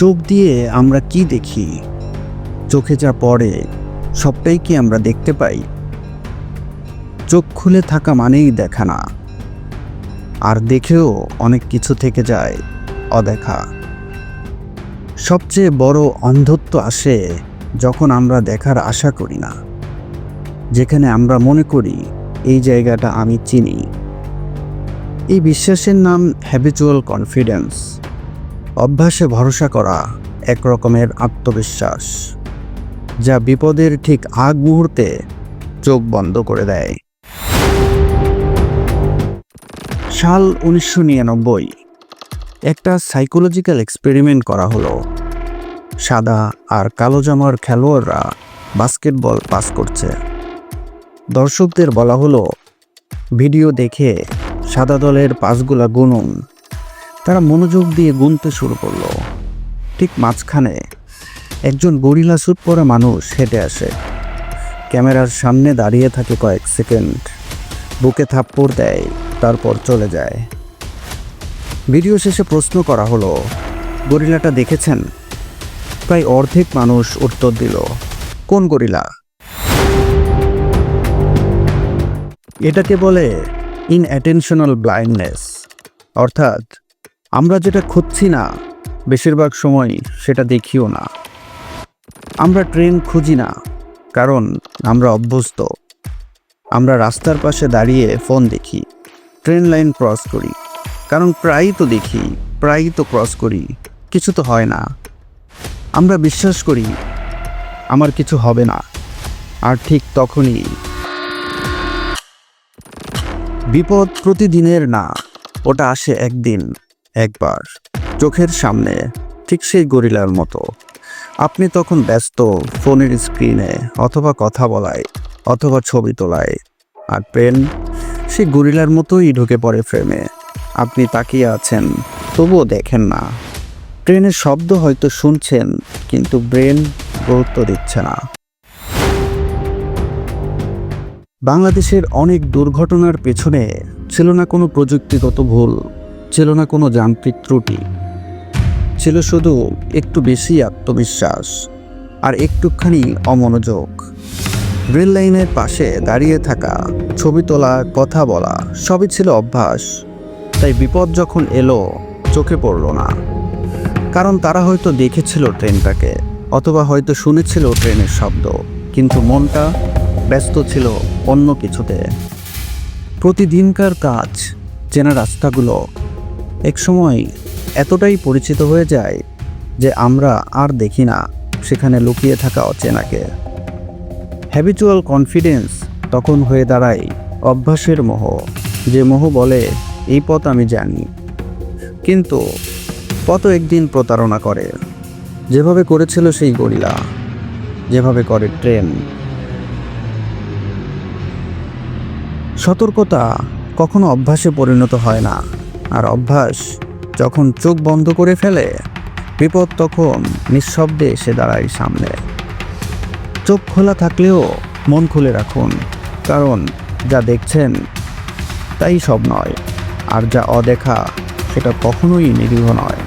চোখ দিয়ে আমরা কি দেখি? চোখে যা পড়ে, সবটাই কি আমরা দেখতে পাই? চোখ খুলে থাকা মানেই দেখা না। আর দেখেও অনেক কিছু থেকে যায় অদেখা। সবচেয়ে বড় অন্ধত্ব আসে যখন আমরা দেখার আশা করি না। যেখানে আমরা মনে করি, এই জায়গাটা আমি চিনি। এই বিশ্বাসের নাম হ্যাবিচুয়াল কনফিডেন্স অভ্যাসে ভরসা করা এক রকমের আত্মবিশ্বাস, যা বিপদের ঠিক আগ মুহূর্তে চোখ বন্ধ করে দেয়। সাল উনিশশো নিরানব্বই, একটা সাইকোলজিক্যাল এক্সপেরিমেন্ট করা হলো। সাদা আর কালো জামার খেলোয়াড়রা বাস্কেটবল পাস করছে। দর্শকদের বলা হলো, ভিডিও দেখে সাদা দলের পাসগুলা গুনুন। তারা মনোযোগ দিয়ে গুনতে শুরু করল। ঠিক মাঝখানে একজন গরিলা স্যুট পরা মানুষ হেঁটে আসে। ক্যামেরার সামনে দাঁড়িয়ে থাকে কয়েক সেকেন্ড। বুকে থাপ্পড় দেয়, তারপর চলে যায়। ভিডিও শেষে প্রশ্ন করা হলো, গরিলাটা দেখেছেন? প্রায় অর্ধেক মানুষ উত্তর দিল, কোন গরিলা? এটাকে বলে ইন অ্যাটেনশনাল ব্লাইন্ডনেস অর্থাৎ আমরা যেটা খুঁজছি না, বেশিরভাগ সময় সেটা দেখিও না। আমরা ট্রেন খুঁজি না, কারণ আমরা অভ্যস্ত। আমরা রাস্তার পাশে দাঁড়িয়ে ফোন দেখি, ট্রেন লাইন ক্রস করি। কারণ প্রায়ই তো দেখি, প্রায়ই তো ক্রস করি, কিছু তো হয় না। আমরা বিশ্বাস করি, আমার কিছু হবে না। আর ঠিক তখনই বিপদ প্রতিদিনের না, ওটা আসে একদিন। একবার, চোখের সামনে, ঠিক সেই গরিলার মতো। আপনি তখন ব্যস্ত ফোনের স্ক্রিনে অথবা কথা বলায় অথবা ছবি তোলায়। আর পেন, সেই গরিলার মতোই ঢুকে পড়ে ফ্রেমে। আপনি তাকিয়ে আছেন, তবুও দেখেন না। ট্রেনের শব্দ হয়তো শুনছেন, কিন্তু ব্রেন গুরুত্ব দিচ্ছে না। বাংলাদেশের অনেক দুর্ঘটনার পেছনে ছিল না কোনো প্রযুক্তিগত ভুল। ছিল না কোনো যান্ত্রিক ত্রুটি। ছিল শুধু একটু বেশি আত্মবিশ্বাস আর একটুখানি অমনোযোগ। রেল লাইনের পাশে দাঁড়িয়ে থাকা, ছবি তোলা, কথা বলা, সবই ছিল অভ্যাস। তাই বিপদ যখন এলো, চোখে পড়ল না। কারণ তারা হয়তো দেখেছিল ট্রেনটাকে, অথবা হয়তো শুনেছিল ট্রেনের শব্দ, কিন্তু মনটা ব্যস্ত ছিল অন্য কিছুতে। প্রতিদিনকার কাজ, চেনা রাস্তাগুলো একসময় এতটাই পরিচিত হয়ে যায় যে আমরা আর দেখি না সেখানে লুকিয়ে থাকা অচেনাকে। হ্যাবিচুয়াল কনফিডেন্স তখন হয়ে দাঁড়ায় অভ্যাসের মোহ, যে মোহ বলে, এই পথ আমি জানি। কিন্তু পথ একদিন প্রতারণা করে। যেভাবে করেছিল সেই গরিলা, যেভাবে করে ট্রেন। সতর্কতা কখনো অভ্যাসে পরিণত হয় না। আর অভ্যাস যখন চোখ বন্ধ করে ফেলে, বিপদ তখন নিঃশব্দে এসে দাঁড়ায় সামনে। চোখ খোলা থাকলেও মন খুলে রাখুন, কারণ যা দেখছেন তাই সব নয়, আর যা অদেখা সেটা কখনোই নিরীহ নয়।